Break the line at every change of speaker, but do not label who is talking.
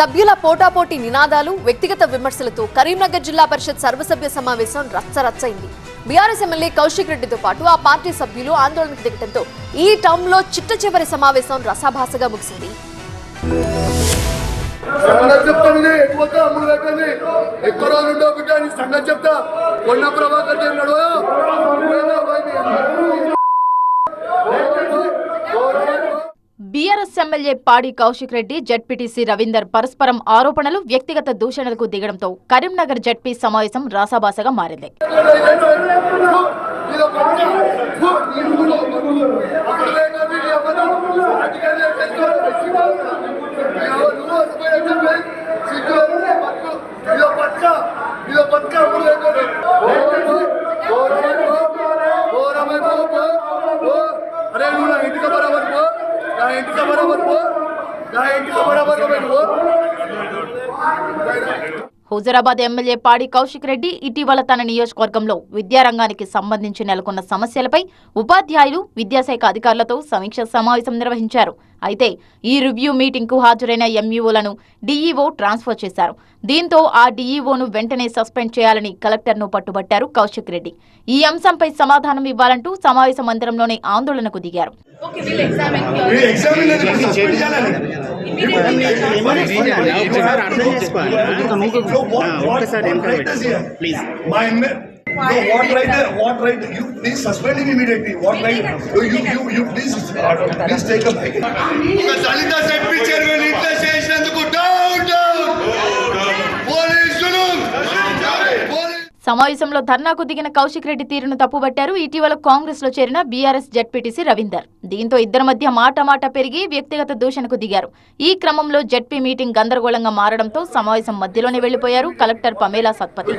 సభ్యుల పోటాపోటీ నినాదాలు వ్యక్తిగత విమర్శలతో కరీంనగర్ జిల్లా పరిషత్ సర్వసభ్య సమావేశం రచ్చరచ్చైంది. బీఆర్ఎస్ ఎమ్మెల్యే కౌశిక్ రెడ్డితో పాటు ఆ పార్టీ సభ్యులు ఆందోళనకు దిగడంతో ఈ టర్మ్లో చిట్ట చివరి సమావేశం రసాభాసగా ముగిసింది.
ఎక్కువ రోజులు సంగతి చెప్తా. కొన్న ప్రభాకర్
బీఆర్ఎస్ ఎమ్మెల్యే పాడి కౌశిక్ రెడ్డి జడ్పీటీసీ రవీందర్ పరస్పరం ఆరోపణలు వ్యక్తిగత దూషణలకు దిగడంతో కరీంనగర్ జడ్పీ సమావేశం రాసాబాసగా మారింది.
నా బరాబర్ పో బరాబర్
హుజరాబాద్ ఎమ్మెల్యే పాడి కౌశిక్ రెడ్డి ఇటీవల తన నియోజకవర్గంలో విద్యారంగానికి సంబంధించి నెలకొన్న సమస్యలపై ఉపాధ్యాయులు విద్యాశాఖ అధికారులతో సమీక్ష సమావేశం నిర్వహించారు. అయితే ఈ రివ్యూ మీటింగ్కు హాజరైన ఎంఈఓలను డీఈఓ ట్రాన్స్ఫర్ చేశారు. దీంతో ఆ డీఈఓను వెంటనే సస్పెండ్ చేయాలని కలెక్టర్ను పట్టుబట్టారు కౌశిక్ రెడ్డి. ఈ అంశంపై సమాధానం ఇవ్వాలంటూ సమావేశ మందిరంలోనే ఆందోళనకు దిగారు.
ఒక్కసారి please.
No, what right? What right? You please suspend him immediately. What right? You you you please. Please take a back. Salita said picture.
సమావేశంలో ధర్నాకు దిగిన కౌశిక్ రెడ్డి తీరును తప్పుబట్టారు. ఇటీవల కాంగ్రెస్లో చేరిన బీఆర్ఎస్ జడ్పీటీసీ రవీందర్. దీంతో ఇద్దరి మధ్య మాటమాట పెరిగి వ్యక్తిగత దూషణకు దిగారు. ఈ క్రమంలో జడ్పీ మీటింగ్ గందరగోళంగా మారడంతో సమావేశం మధ్యలోనే వెళ్ళిపోయారు కలెక్టర్ పమేలా సత్పతి.